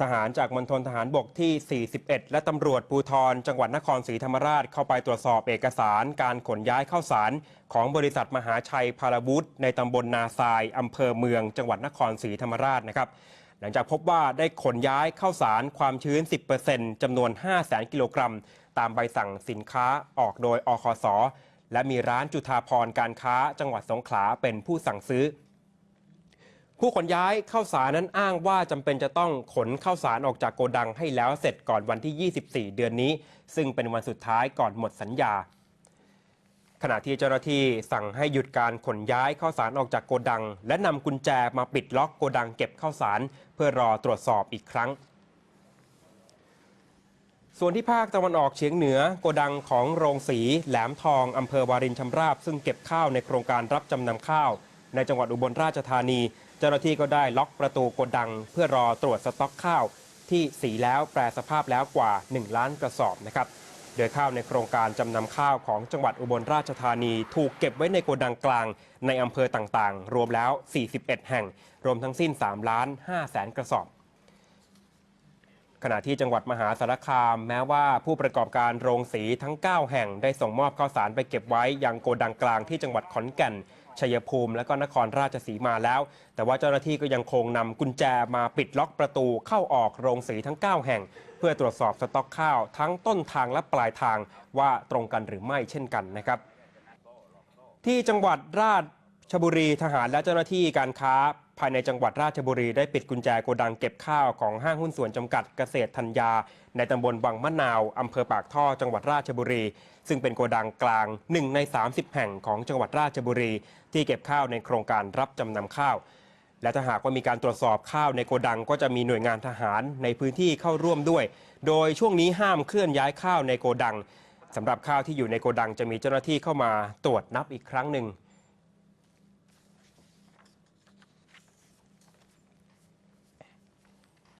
ทหารจากมณฑลทหารบกที่ 41 และตำรวจภูธรจังหวัดนครศรีธรรมราชเข้าไปตรวจสอบเอกสารการขนย้ายข้าวสาร ของบริษัทมหาชัยพาราวุธในตำบลนาทรายอำเภอเมือง จังหวัดนครศรีธรรมราชนะครับ หลังจากพบว่าได้ขนย้ายข้าวสารความชื้น 10%จำนวน 500,000 กิโลกรัม ตามใบสั่งสินค้าออกโดยอคสและมีร้านจุฑาพรการค้า จังหวัดสงขลาเป็นผู้สั่งซื้อ ผู้ขนย้ายข้าวสารนั้นอ้างว่าจำเป็นจะต้องขนข้าวสารออกจากโกดังให้แล้วเสร็จก่อนวันที่ 24 เดือนนี้ ซึ่งเป็นวันสุดท้ายก่อนหมดสัญญา ขณะที่เจ้าหน้าที่สั่งให้หยุดการขนย้ายข้าวสารออกจากโกดัง และนำกุญแจมาปิดล็อกโกดังเก็บข้าวสาร เพื่อรอตรวจสอบอีกครั้ง ส่วนที่ภาคตะวันออกเฉียงเหนือโกดังของโรงสีแหลมทองอำเภอวารินชำราบ ซึ่งเก็บข้าวในโครงการรับจำนำข้าว ในจังหวัดอุบลราชธานี เจ้าหน้าที่ก็ได้ล็อกประตูโกดัง เพื่อรอตรวจสต็อกข้าวที่สีแล้วแปรสภาพแล้วกว่า 1 ล้านกระสอบนะครับ โดยข้าวในโครงการจำนำข้าวของจังหวัดอุบลราชธานี ถูกเก็บไว้ในโกดังกลาง ในอำเภอต่างๆ รวมแล้ว 41 แห่ง รวมทั้งสิ้น 3 ล้าน5แสนกระสอบ ขณะที่จังหวัดมหาสารคามแม้ว่าผู้ประกอบการโรงสีทั้ง 9 แห่งได้ส่งมอบข้าวสารไปเก็บไว้ยังโกดังกลางที่จังหวัดขอนแก่นชัยภูมิและก็นครราชสีมาแล้ว แต่ว่าเจ้าหน้าที่ก็ยังคงนำกุญแจมาปิดล็อกประตูเข้าออกโรงสีทั้ง 9 แห่ง เพื่อตรวจสอบสต็อกข้าวทั้งต้นทางและปลายทางว่าตรงกันหรือไม่เช่นกันนะครับ ที่จังหวัดราชบุรีทหารและเจ้าหน้าที่การค้าายในจังหวัดราชบุรีได้ปิดกุญแจโกดังเก็บข้าวของห้างหุ้นส่วนจำกัดเกษตรธัญญา ในตำบลวังมะนาวอำเภอปากท่อจังหวัดราชบุรี ซึ่งเป็นโกดังกลาง 1 ใน 30 แห่งของจังหวัดราชบุรี ที่เก็บข้าวในโครงการรับจำนำข้าวและถ้าหากว่ามีการตรวจสอบข้าวในโกดังก็จะมีหน่วยงานทหารในพื้นที่เข้าร่วมด้วย โดยช่วงนี้ห้ามเคลื่อนย้ายข้าวในโกดังสำหรับข้าวที่อยู่ในโกดังจะมีเจ้าหน้าที่เข้ามาตรวจนับอีกครั้งหนึ่ง